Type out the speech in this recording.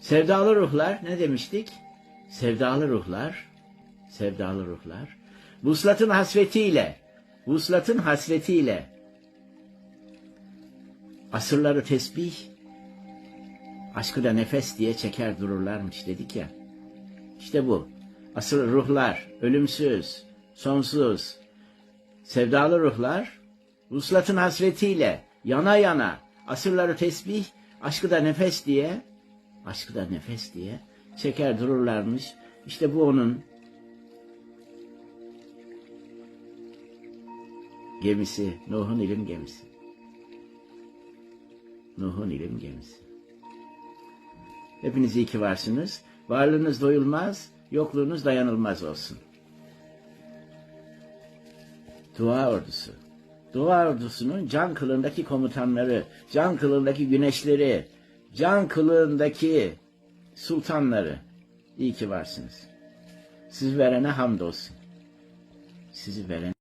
Sevdalı ruhlar ne demiştik? Sevdalı ruhlar, sevdalı ruhlar. Vuslatın hasretiyle, vuslatın hasretiyle asırları tesbih, aşkı da nefes diye çeker dururlarmış dedik ya. İşte bu. Asıl ruhlar, ölümsüz, sonsuz, sevdalı ruhlar, vuslatın hasretiyle yana yana asırları tesbih, aşkı da nefes diye, aşkı da nefes diye çeker dururlarmış. İşte bu onun gemisi, Nuh'un ilim gemisi. Nuh'un ilim gemisi. Hepiniz iyi ki varsınız. Varlığınız doyulmaz, yokluğunuz dayanılmaz olsun. Dua ordusu. Dua ordusunun can kılığındaki komutanları, can kılığındaki güneşleri, can kılığındaki sultanları. İyi ki varsınız. Sizi verene hamdolsun. Sizi veren